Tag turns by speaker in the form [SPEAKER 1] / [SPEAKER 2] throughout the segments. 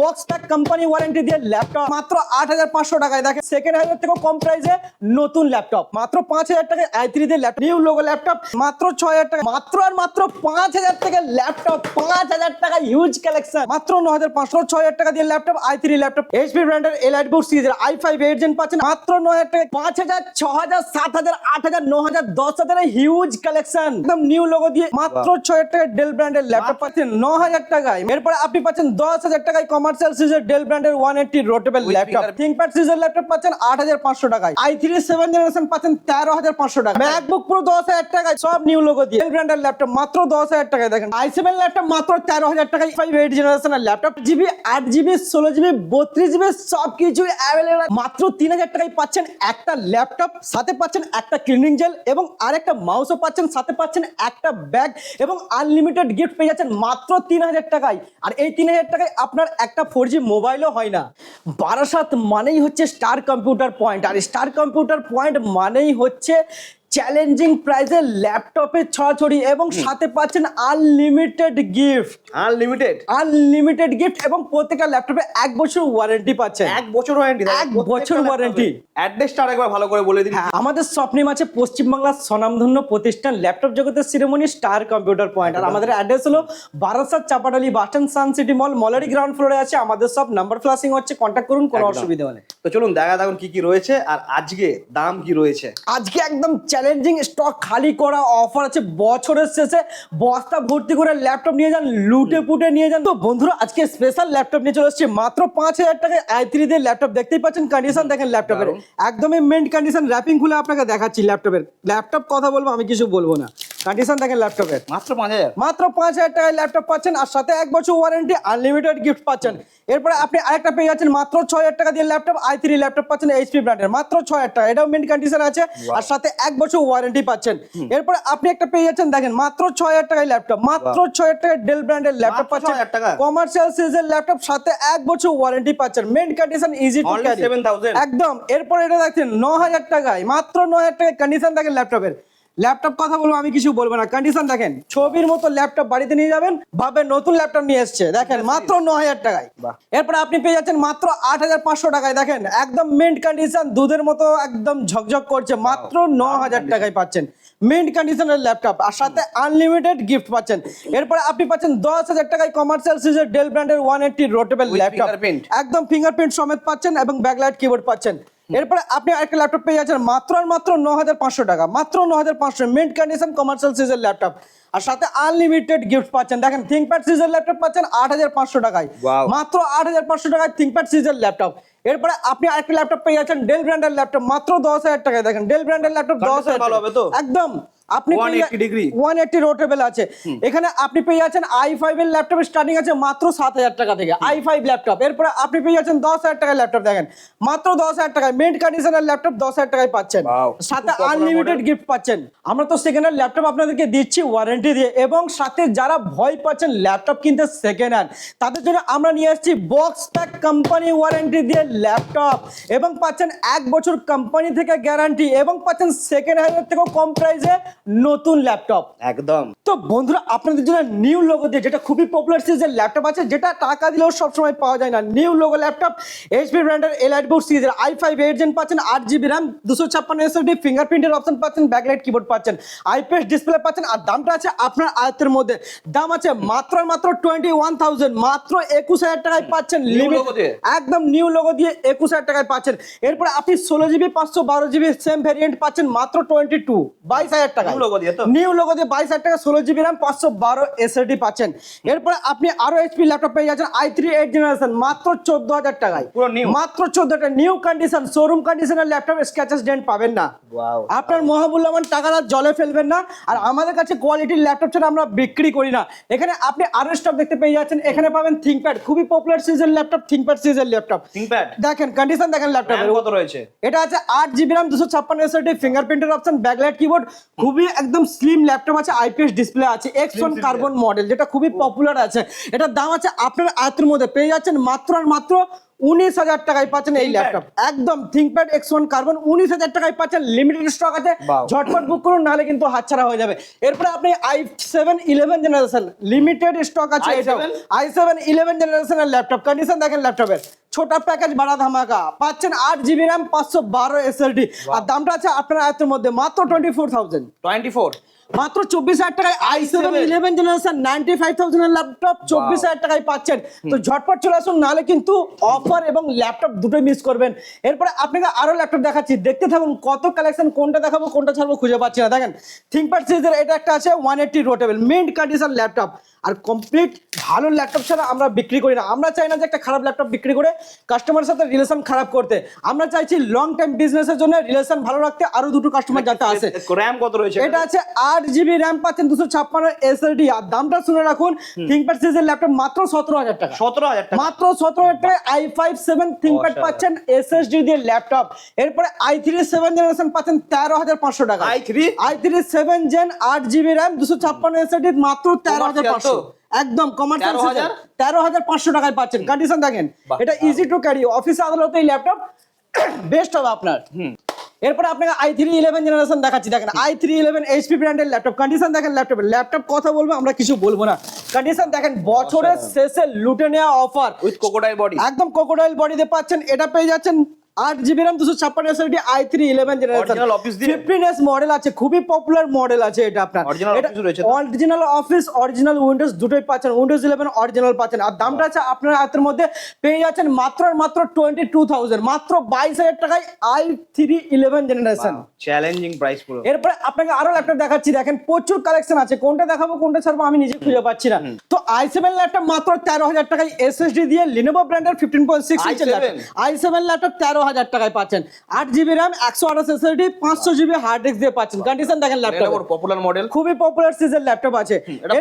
[SPEAKER 1] Box pack company warranty দিয়ে laptop মাত্র আট হাজার পাঁচশো টাকায়। দেখেন সেকেন্ড হ্যান্ডের থেকেও কম প্রাইসে নতুন ল্যাপটপ মাত্র পাঁচ হাজার টাকায় আই থ্রি দিয়ে ল্যাপটপ নিউ লোগো ল্যাপটপ মাত্র ছয় হাজার টাকা মাত্র আর মাত্র পাঁচ হাজার টাকা ল্যাপটপ পাঁচ হাজার টাকা হিউজ কালেকশন মাত্র ন হাজার পাঁচশো ছয় হাজার টাকা দিয়ে laptop i three laptop HP ব্র্যান্ডের এলাইট বুক সিরিজের আই ফাইভ এইট জেন পাচ্ছেন মাত্র ন হাজার টাকা পাঁচ হাজার ছ হাজার সাত হাজার আট হাজার ন হাজার দশ হাজার হিউজ কালেকশন একদম নিউ লোগো দিয়ে মাত্র ছয় হাজার টাকায় ডেল ব্র্যান্ডের ল্যাপটপ পাচ্ছেন ন হাজার টাকায়। এরপরে আপনি পাচ্ছেন দশ হাজার টাকায় কমার্শিয়াল সিরিজের ডেল ব্র্যান্ডের one eighty rotatable laptop ThinkPad সিরিজের ল্যাপটপ পাচ্ছেন আট হাজার পাঁচশো টাকায়। আই থ্রি সেভেন জেনারেশন পাচ্ছেন তেরো হাজার পাঁচশো টাকা ম্যাকবুক পুরো দশ হাজার টাকায় সব নিউ লোগো দিয়ে। ডেল ব্র্যান্ডের ল্যাপটপ মাত্র দশ হাজার টাকায় দেখেন। আই সেভেন ল্যাপটপ মাত্র তেরো হাজার টাকায়। ফাইভ এইট জেনারেশনের ল্যাপটপ জিবি আট জিবি ষোলো জিবি বত্রিশ জিবি সব কিছু অ্যাভেলেবল মাত্র তিন হাজার টাকায় পাচ্ছেন একটা ল্যাপটপ সাথে পাচ্ছেন একটা ক্লিনিং জেল এবং আরেকটা মাউসও পাচ্ছেন সাথে পাচ্ছেন একটা ব্যাগ এবং আনলিমিটেড গিফট পেয়ে যাচ্ছেন মাত্র তিন হাজার টাকায়। আর এই তিন হাজার টাকায় আপনার একটা ফোর জি মোবাইলও হয় না। বারাসাত মানেই হচ্ছে স্টার কম্পিউটার পয়েন্ট আর স্টার কম্পিউটার পয়েন্ট মানেই হচ্ছে চ্যালেঞ্জিং প্রাইসে ল্যাপটপে ছড়াছড়ি এবং সাথে পাচ্ছেন unlimited gift
[SPEAKER 2] unlimited
[SPEAKER 1] unlimited gift এবং প্রত্যেকটা ল্যাপটপে এক বছর ওয়ারেন্টি পাচ্ছেন।
[SPEAKER 2] এক বছর ওয়ারেন্টি
[SPEAKER 1] এক বছর ওয়ারেন্টি
[SPEAKER 2] অ্যাড্রেসটা আরেকবার ভালো করে বলে দিন।
[SPEAKER 1] হ্যাঁ আমাদের স্বপ্নে আছে পশ্চিমবাংলার স্বনামধন্য প্রতিষ্ঠান ল্যাপটপ জগতের শিরোমণি স্টার কম্পিউটার পয়েন্ট আর আমাদের অ্যাড্রেস হলো Barasat Chapadali bus stand sun city mall মলারি ground ফ্লোরে আছে। আমাদের সব নাম্বার ফ্লাশিং হচ্ছে কন্ট্যাক্ট করুন কোনো অসুবিধা হলে।
[SPEAKER 2] তো চলুন দেখা দেখুন কি কি রয়েছে আর আজকে দাম কি রয়েছে?
[SPEAKER 1] আজকে একদম চ্যালেঞ্জিং স্টক খালি করা অফার আছে। বছরের শেষে বস্তা ভর্তি করে ল্যাপটপ নিয়ে যান লুটে পুটে নিয়ে যান। তো বন্ধুরা আজকে স্পেশাল ল্যাপটপ নিয়ে চলে এসেছি। মাত্র পাঁচ হাজার টাকায় আই থ্রি দিয়ে ল্যাপটপ দেখতেই পাচ্ছেন কন্ডিশন দেখেন ল্যাপটপের একদমই মেন্ট কন্ডিশন র্যাপিং খুলে আপনাকে দেখাচ্ছি ল্যাপটপের ল্যাপটপ কথা বলব আমি কিছু বলব না। কন্ডিশন দেখেন ল্যাপটপের
[SPEAKER 2] মাত্র পাঁচ হাজার।
[SPEAKER 1] মাত্র পাঁচ হাজার টাকায় ল্যাপটপ পাচ্ছেন আর সাথে এক বছর ওয়ারেন্টি আনলিমিটেড গিফট পাচ্ছেন। এরপরে আপনি আরেকটা পেয়ে যাচ্ছেন মাত্র ছয় হাজার টাকা দিয়ে ল্যাপটপ আই থ্রি ল্যাপটপ পাচ্ছেন এইচপি ব্র্যান্ডের মাত্র ছয় হাজার টাকা। এটাও মেন কন্ডিশন আছে। আর সাথে এক বছর ওয়ারেন্টি পাচ্ছেন। এরপরে আপনি একটা পেয়ে যাচ্ছেন দেখেন মাত্র ছয় হাজার টাকায় ল্যাপটপ মাত্র ছয় হাজার টাকায় ডেল ব্র্যান্ডের ল্যাপটপ পাচ্ছেন।
[SPEAKER 2] 6,000 টাকা?
[SPEAKER 1] কমার্শিয়াল সিরিজের ল্যাপটপ সাথে এক বছর ওয়ারেন্টি পাচ্ছেন। Main condition easy to carry একদম। এরপরে এটা দেখছেন ন হাজার টাকায় মাত্র ন হাজার টাকায় কন্ডিশন দেখেন ল্যাপটপের ল্যাপটপ কথা বলব আমি কিছু বলব না। কন্ডিশন দেখেন ছবির মতো ল্যাপটপ বাড়িতে নিয়ে যাবেন ভাবে নতুন ল্যাপটপ নিয়ে এসছে। দেখেন মাত্র ন হাজার টাকায়। এরপর আপনি পেয়ে যাচ্ছেন মাত্র আট হাজার পাঁচশো টাকায়। দেখেন একদম মেন্ট কন্ডিশন দুধের মতো একদম ঝকঝক করছে মাত্র ন হাজার টাকায় পাচ্ছেন। মেন্ট কন্ডিশনের ল্যাপটপ আর সাথে আনলিমিটেড গিফট পাচ্ছেন। এরপরে আপনি পাচ্ছেন দশ হাজার টাকায় কমার্শিয়াল সিরিজের ডেল ব্র্যান্ডের ওয়ান এইটটি রোটেবল ল্যাপটপ একদম ফিঙ্গারপ্রিন্ট সমেত পাচ্ছেন এবং ব্যাকলাইট কিবোর্ড পাচ্ছেন। এরপরে আপনি আরেকটা ল্যাপটপ পেয়ে যাচ্ছেন মাত্র আর মাত্র ন হাজার পাঁচশো টাকা মাত্র ন হাজার পাঁচশো মিন্ট কন্ডিশন কমার্শিয়াল সিজের ল্যাপটপ আর সাথে আনলিমিটেড গিফট পাচ্ছেন। দেখেন থিঙ্কপ্যাড সিজের ল্যাপটপ পাচ্ছেন আট হাজার পাঁচশো টাকায়। মাত্র আট হাজার পাঁচশো টাকায় থিঙ্কপ্যাড সিজের ল্যাপটপ এরপরে আপনি আরেকটা ল্যাপটপ পেয়ে যাচ্ছেন ডেল ব্র্যান্ডের ল্যাপটপ মাত্র দশ হাজার টাকায়। দেখেন ডেল ব্র্যান্ডের ল্যাপটপ দশ হাজার একদম। আপনি
[SPEAKER 2] 180 degree।
[SPEAKER 1] ওয়ান এইটটি রোটেবল আছে। এখানে আপনি পেয়ে যাচ্ছেন আই ফাইভ এর ল্যাপটপ স্টার্টিং আছে মাত্র সাত হাজার টাকা থেকে। আই ফাইভ ল্যাপটপ এরপরে আপনি পেয়ে যাচ্ছেন দশ হাজার টাকার ল্যাপটপ দেখেন। মাত্র দশ হাজার টাকায়। মেন্ট কন্ডিশনের ল্যাপটপ দশ হাজার টাকায় পাচ্ছেন। সাথে আনলিমিটেড গিফট পাচ্ছেন। আমরা তো সেকেন্ড হ্যান্ড ল্যাপটপ আপনাদেরকে দিচ্ছি ওয়ারেন্টি দিয়ে। এবং সাথে যারা ভয় পাচ্ছেন ল্যাপটপ কিনতে সেকেন্ড হ্যান্ড তাদের জন্য আমরা নিয়ে আসছি বক্স প্যাক কোম্পানি ওয়ারেন্টি দিয়ে ল্যাপটপ এবং পাচ্ছেন এক বছর কোম্পানি থেকে গ্যারান্টি এবং পাচ্ছেন সেকেন্ড হ্যান্ডের থেকেও কম প্রাইসে নতুন ল্যাপটপ।
[SPEAKER 2] একদম।
[SPEAKER 1] তো বন্ধুরা আপনাদের জন্য নিউ লোগো দিয়ে যেটা খুবই পপুলার সিরিজের ল্যাপটপ আছে যেটা টাকা দিলেও সবসময় পাওয়া যায় না। নিউ লোগো ল্যাপটপ এইচপি ব্র্যান্ডের এলাইট বুক সিরিজের আই ফাইভ এইট জেন পাচ্ছেন আট জিবি র্যাম দুশো ছাপ্পান্ন এসএসডি ফিঙ্গারপ্রিন্টের অপশন পাচ্ছেন ব্যাকলাইট কিবোর্ড পাচ্ছেন আইপিএস ডিসপ্লে পাচ্ছেন আর দামটা আছে আপনার আয়ত্তের মধ্যে। দাম আছে মাত্র মাত্র টোয়েন্টি ওয়ান থাউজেন্ড মাত্র একুশ হাজার টাকায় পাচ্ছেন লিমিট? একদম নিউ লোগো দিয়ে একুশ হাজার টাকায় পাচ্ছেন। এরপরে আপনি ষোলো জিবি পাঁচশো বারো জিবি সেম ভ্যারিয়েন্ট পাচ্ছেন মাত্র টোয়েন্টি টু বাইশ হাজার টাকা
[SPEAKER 2] দিয়ে তো?
[SPEAKER 1] নিউ লোগো দিয়ে বাইশ হাজার টাকা ষোলো জিবি র্যাম পাঁচশো বারো এসএসডি পাচ্ছেন। এরপরে আপনি আরও এইচপি ল্যাপটপ পেয়ে যাচ্ছেন আই থ্রি এইট জেনারেশন মাত্র চোদ্দ হাজার টাকায়? মাত্র চোদ্দটা নিউ কন্ডিশন শোরুম কন্ডিশনের ল্যাপটপ ডেন্ট পাবেন না. আপনার মহামূল্যবান টাকাটা জলে ফেলবেন না আর আমাদের কাছে কোয়ালিটির ল্যাপটপ ছাড়া আমরা বিক্রি করি না। এখানে আপনি আরও স্টক দেখতে পেয়ে যাচ্ছেন এখানে পাবেন থিঙ্কপ্যাড খুবই পপুলার সিরিজের ল্যাপটপ থিঙ্কপ্যাড সিরিজের ল্যাপটপ দেখেন কন্ডিশন দেখেন ল্যাপটপ
[SPEAKER 2] কত রয়েছে?
[SPEAKER 1] এটা আছে আট জিবি র্যাম দুশো ছাপ্পান্ন এসএসডি ফিঙ্গারপ্রিন্টের অপশন ব্যাকলাইট কিবোর্ড খুবই একদম স্লিম ল্যাপটপ আছে আইপিএস ডিসপ্লে আছে এক্স ওয়ান কার্বন মডেল যেটা খুবই পপুলার আছে। এটার দাম আছে আপনার আয়ত্তের মধ্যে পেয়ে যাচ্ছেন মাত্র আর মাত্র উনিশ হাজার টাকায় পাচ্ছেন এই ল্যাপটপ একদম থিঙ্কপ্যাড এক্স ওয়ান কার্বন উনিশ হাজার টাকায় পাচ্ছেন লিমিটেড স্টক আছে। ঝটপট বুক করুন নাহলে কিন্তু হাতছাড়া হয়ে যাবে। এরপরে আপনি I seven eleven generation limited stock আছে এটাও। আই সেভেন ইলেভেন জেনারেশনের ল্যাপটপ কন্ডিশন দেখেন ল্যাপটপের ছোট প্যাকেজ বাড়া ধামাকা। পাচ্ছেন আট জিবি র্যাম পাঁচশো বারো এসএলডি আর দামটা আছে আপনার আয়ত্তের মধ্যে মাত্র twenty four thousand
[SPEAKER 2] twenty four
[SPEAKER 1] মাত্র চব্বিশ হাজার টাকায় I seven eleven generation ninety five থাউজেন্ডের laptop চব্বিশ হাজার টাকায় পাচ্ছেন। তো ঝটপট চলে আসুন নাহলে কিন্তু অফার এবং ল্যাপটপ দুটোই মিস করবেন। এরপরে আপনাকে আরও ল্যাপটপ দেখাচ্ছি। দেখতে থাকুন কত কালেকশন কোনটা দেখাবো কোনটা ছাড়বো খুঁজে পাচ্ছি না। দেখেন থিঙ্কপ্যাড সিরিজের এটা একটা আছে one eighty rotatable mint condition laptop আর কমপ্লিট ভালো ল্যাপটপ ছাড়া আমরা বিক্রি করি না। আমরা চাই না যে একটা খারাপ ল্যাপটপ বিক্রি করে কাস্টমারের সাথে রিলেশন খারাপ করতে। আমরা চাইছি লং টাইম বিজনেসের জন্য রিলেশন ভালো রাখতে আরও দুটো কাস্টমার যাতে আসে।
[SPEAKER 2] র্যাম কত রয়েছে?
[SPEAKER 1] এটা আছে আট জিবি র্যাম পাচ্ছেন দুশো ছাপ্পান্ন এসএসডি আর দামটা শুনে রাখুন থিঙ্কপ্যাড সিরিজের ল্যাপটপ মাত্র সতেরো হাজার টাকা।
[SPEAKER 2] সতেরো হাজার টাকা।
[SPEAKER 1] মাত্র সতেরো হাজার টাকায় আই ফাইভ সেভেন থিঙ্কপ্যাড পাচ্ছেন এসএসডি দিয়ে ল্যাপটপ। এরপরে আই থ্রি সেভেন জেনারেশন পাচ্ছেন তেরো হাজার পাঁচশো টাকা।
[SPEAKER 2] i3?
[SPEAKER 1] I three seven gen আট জিবি র্যাম দুশো ছাপ্পান্ন এসএসডি মাত্র তেরো হাজার পাঁচশো? একদম কমার্শিয়াল
[SPEAKER 2] 13,000?
[SPEAKER 1] তেরো হাজার পাঁচশো টাকায় পাচ্ছেন। কন্ডিশন দেখেন এটা ইজি টু ক্যারি অফিস আদালতে এই ল্যাপটপ। বেস্ট হবে আপনার। এরপরে আপনাকে আই থ্রি ইলেভেন জেনারেশন দেখাচ্ছি দেখেন আই থ্রি ইলেভেন এইচপি ব্র্যান্ডের ল্যাপটপ কন্ডিশন দেখেন ল্যাপটপ ল্যাপটপ কথা বলব আমরা কিছু বলব না। কন্ডিশন দেখেন বছরের শেষে লুটে নেওয়া অফার
[SPEAKER 2] উইথ কোকোডাইল বডি
[SPEAKER 1] একদম কোকোডাইল বডিতে পাচ্ছেন এটা পেয়ে যাচ্ছেন আট জিবি র্যাম দুশো ছাপ্পান্ন SSD i three eleven generation? Fifteen S model আছে খুবই পপুলার মডেল আছে এটা আপনার। এটা? অরিজিনাল অফিস অরিজিনাল উইন্ডোজ দুটোই পাচ্ছেন। উইন্ডোজ ইলেভেন অরিজিনাল পাচ্ছেন। আর দামটা আছে আপনার হাতের মধ্যে পেয়ে যাচ্ছেন মাত্র মাত্র টোয়েন্টি টু থাউজেন্ড মাত্র বাইশ হাজার টাকায় i three eleven generation
[SPEAKER 2] challenging price পুরো।
[SPEAKER 1] এরপরে আপনাকে আরও ল্যাপটপ দেখাচ্ছি। দেখেন প্রচুর কালেকশন আছে। কোনটা দেখাবো কোনটা ছাড়বো আমি নিজে খুঁজে পাচ্ছি না। তো আই সেভেন ল্যাপটপ মাত্র তেরো হাজার টাকায় এসএসডি দিয়ে লিনোভো ব্র্যান্ডের fifteen point six
[SPEAKER 2] i7?
[SPEAKER 1] I seven laptop তেরো হাজার টাকায় পাচ্ছেন। আট জিবি র্যাম একশো আঠাশ এসএসডি পাঁচশো জিবি হার্ড ডিস্ক দিয়ে পাচ্ছেন। কন্ডিশন দেখেন ল্যাপটপ
[SPEAKER 2] পপুলার মডেল
[SPEAKER 1] খুবই পপুলার সিজের ল্যাপটপ আছে।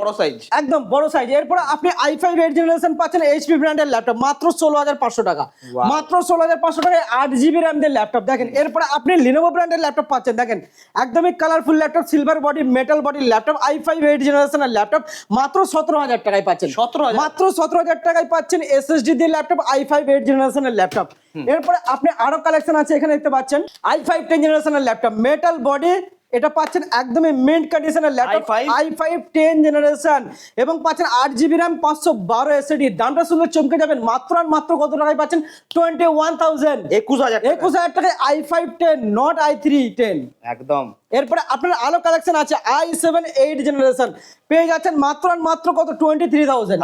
[SPEAKER 2] বড় সাইজ
[SPEAKER 1] একদম বড় সাইজ এরপর আপনি আই ফাইভ এইট জেনারেশন পাচ্ছেন এইচপি ব্র্যান্ডের ল্যাপটপ মাত্র ষোলো হাজার পাঁচশো টাকা। মাত্র ষোলো হাজার পাঁচশো টাকায় আট জিবি র্যাম দিয়ে ল্যাপটপ দেখেন এরপরে আপনি লিনোভো ব্র্যান্ডের ল্যাপটপ পাচ্ছেন। দেখেন একদমই colourful laptop silver body metal body laptop i five eight জেনারেশনের ল্যাপটপ মাত্র সতেরো হাজার টাকায় পাচ্ছেন।
[SPEAKER 2] 17,000?
[SPEAKER 1] মাত্র সতেরো হাজার টাকায় পাচ্ছেন এসএসডি দিয়ে ল্যাপটপ আই ফাইভ এইট জেনারেশনের ল্যাপটপ এরপরে আপনি আরও কালেকশন আছে এখানে দেখতে পাচ্ছেন। আই ফাইভ টেন জেনারেশনের ল্যাপটপ মেটাল বডি এটা পাচ্ছেন একদমই মিন্ট কন্ডিশনের laptop
[SPEAKER 2] i5?
[SPEAKER 1] I five ten generation এবং পাচ্ছেন আট জিবি র্যাম পাঁচশো বারো এসএডি দামটা শুনলে চমকে যাবেন মাত্র আর মাত্র কত টাকায় পাচ্ছেন? টোয়েন্টি ওয়ান থাউজেন্ড
[SPEAKER 2] একুশ হাজার
[SPEAKER 1] একুশ হাজার টাকায় i five ten not i three ten
[SPEAKER 2] একদম।
[SPEAKER 1] এরপরে আপনার আলো কালেকশন আছে আই সেভেন এইট জেনারেশন পেয়ে যাচ্ছেন মাত্র আর মাত্র কত? Twenty three thousand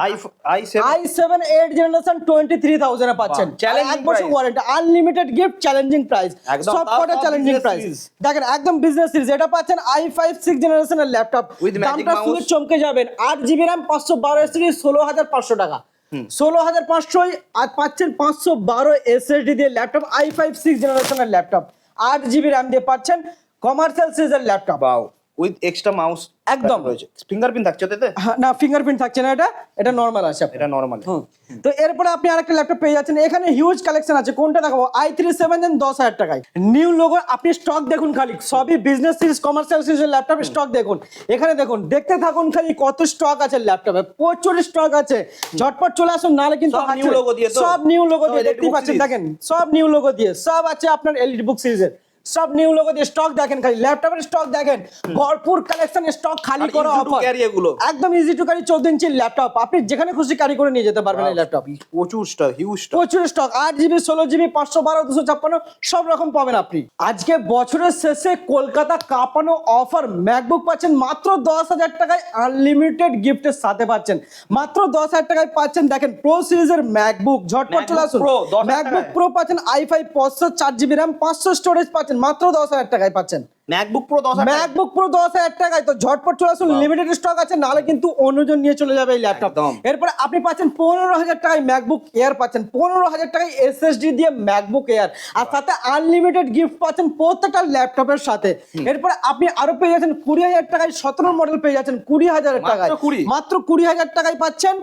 [SPEAKER 2] i seven
[SPEAKER 1] eight generation twenty three থাউজেন্ডে পাচ্ছেন। এক বছর warranty unlimited gift challenging price সব কটা চ্যালেঞ্জিং প্রাইস দেখেন একদম বিজনেস সিরিজ এটা পাচ্ছেন আই ফাইভ সিক্স জেনারেশনের ল্যাপটপ দামটা। শুনে চমকে যাবেন। আট জিবি র্যাম পাঁচশো বারো এসএসডি ষোলো হাজার পাঁচশো টাকা। ষোলো হাজার পাঁচশোই আর পাচ্ছেন পাঁচশো বারো এসএসডি দিয়ে ল্যাপটপ আই ফাইভ সিক্স জেনারেশনের ল্যাপটপ আট জিবি র্যাম দিয়ে পাচ্ছেন। কমার্শিয়াল সিরিজের ল্যাপটপ
[SPEAKER 2] বাও উইথ এক্সট্রা মাউস
[SPEAKER 1] একদম।
[SPEAKER 2] রয়েছে। ফিঙ্গারপ্রিন্ট থাকছে ওতে
[SPEAKER 1] না ফিঙ্গারপ্রিন্ট থাকছে না এটা। এটা নর্মাল আছে।
[SPEAKER 2] এটা নরমাল।
[SPEAKER 1] তো এরপরে আপনি আরেকটা ল্যাপটপ পেয়ে যাচ্ছেন। এখানে হিউজ কালেকশন আছে। কোনটা দেখাবো? আই থ্রি সেভেন দেন দশ হাজার টাকায়। নিউ লোগো আপনি স্টক দেখুন খালি। সবই বিজনেস সিরিজ কমার্শিয়াল সিরিজের ল্যাপটপ স্টক দেখুন। এখানে দেখুন দেখতে থাকুন খালি কত স্টক আছে ল্যাপটপে প্রচুর স্টক আছে। ঝটপট চলে আসুন নাহলে কিন্তু হাত
[SPEAKER 2] new দিয়ে
[SPEAKER 1] সব নিউ লোগো দিয়ে
[SPEAKER 2] দেখতে
[SPEAKER 1] পাচ্ছেন। দেখেন সব নিউ লোগো দিয়ে। সব আছে আপনার এলইডি বুক সিরিজের সব নিউ লোগো দিয়ে স্টক দেখেন খালি ল্যাপটপের স্টক দেখেন ভরপুর কালেকশন স্টক খালি করা অফার। একদম ইজি টু ক্যারি চোদ্দ ইঞ্চির ল্যাপটপ আপনি যেখানে খুশি ক্যারি করে নিয়ে যেতে পারবেন এই ল্যাপটপ
[SPEAKER 2] প্রচুর স্টক হিউজ স্টক
[SPEAKER 1] প্রচুর স্টক আট জিবি ষোলো জিবি পাঁচশো বারো দুশো ছাপ্পান্ন সব রকম পাবেন আপনি। আজকে বছরের শেষে কলকাতা কাঁপানো অফার ম্যাকবুক পাচ্ছেন মাত্র দশ হাজার টাকায় আনলিমিটেড গিফটের সাথে পাচ্ছেন। মাত্র দশ হাজার টাকায় পাচ্ছেন দেখেন প্রো সিরিজের ম্যাকবুক ঝটপট চলে আসুন। ম্যাকবুক প্রো পাচ্ছেন আই ফাইভ পাঁচশো চার জিবি র্যাম পাঁচশো স্টোরেজ পাচ্ছেন। মাত্র দশ হাজার টাকায় পাচ্ছেন।
[SPEAKER 2] ম্যাকবুক প্রো দশ
[SPEAKER 1] ম্যাকবুক প্রো দশ হাজার টাকায় তো ঝটপট চলে আসুন লিমিটেড স্টক আছে নাহলে কিন্তু অন্যজন নিয়ে চলে যাবে এই ল্যাপটপ। এরপরে আপনি পাচ্ছেন পনেরো হাজার টাকায় ম্যাকবুক এয়ার পাচ্ছেন পনেরো হাজার টাকায় এসএসডি দিয়ে ম্যাকবুক এয়ার আর সাথে আনলিমিটেড গিফট পাচ্ছেন প্রত্যেকটা ল্যাপটপের সাথে। এরপরে আপনি আরও পেয়ে যাচ্ছেন কুড়ি হাজার টাকায় সতেরো মডেল পেয়ে যাচ্ছেন কুড়ি হাজার টাকায়।
[SPEAKER 2] 20?
[SPEAKER 1] মাত্র কুড়ি হাজার টাকায় পাচ্ছেন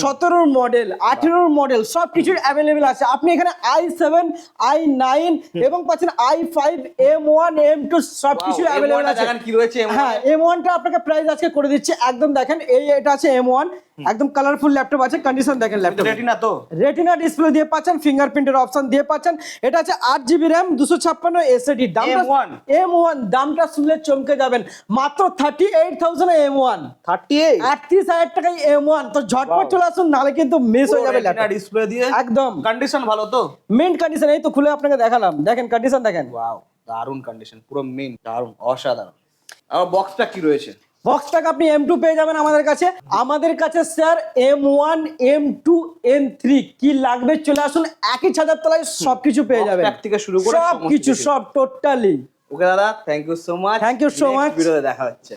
[SPEAKER 1] সতেরোর মডেল আঠেরোর মডেল সব কিছুর অ্যাভেলেবেল আছে। আপনি এখানে আই সেভেন আই নাইন এবং পাচ্ছেন i five M one M two সব কিছু অ্যাভেলেবেল আছে।
[SPEAKER 2] কি রয়েছে
[SPEAKER 1] হ্যাঁ এম ওয়ানটা আপনাকে প্রাইস আজকে করে দিচ্ছি। একদম দেখেন এই এটা আছে এম ওয়ান একদম কালারফুল ল্যাপটপ আছে কন্ডিশন দেখেন ল্যাপটপ
[SPEAKER 2] রেটিনা তো?
[SPEAKER 1] রেটিনা ডিসপ্লে দিয়ে পাচ্ছেন ফিঙ্গারপ্রিন্টের অপশন দিয়ে পাচ্ছেন। এটা আছে আট জিবি র্যাম দুশো ছাপ্পান্ন এসএডি
[SPEAKER 2] M1
[SPEAKER 1] এম ওয়ান দামটা শুনলে চমকে যাবেন। মাত্র thirty eight thousand M one
[SPEAKER 2] thirty eight
[SPEAKER 1] আটত্রিশ হাজার টাকায় এম ওয়ান তো ঝটপট চলে আসুন নাহলে কিন্তু মিস হয়ে যাবে laptop।
[SPEAKER 2] ডিসপ্লে দিয়ে?
[SPEAKER 1] একদম।
[SPEAKER 2] কন্ডিশন ভালো তো?
[SPEAKER 1] মিন্ট কন্ডিশন এই তো খুলে আপনাকে দেখালাম। দেখেন কন্ডিশন দেখেন।
[SPEAKER 2] ওয়াও দারুণ কন্ডিশন পুরো মেন দারুণ অসাধারণ। আমার বক্সটা কি রয়েছে?
[SPEAKER 1] বক্সটাকে আপনি এম টু পেয়ে যাবেন আমাদের কাছে। আমাদের কাছে sir M one M two M three কি লাগবে চলে আসুন একই ছাদের তলায় সবকিছু পেয়ে যাবেন।
[SPEAKER 2] থেকে শুরু করে
[SPEAKER 1] সব কিছু
[SPEAKER 2] কিছু।
[SPEAKER 1] সব টোটালি
[SPEAKER 2] ওকে দাদা thank you so much
[SPEAKER 1] Thank you so much
[SPEAKER 2] ভিডিওতে দেখা হচ্ছে।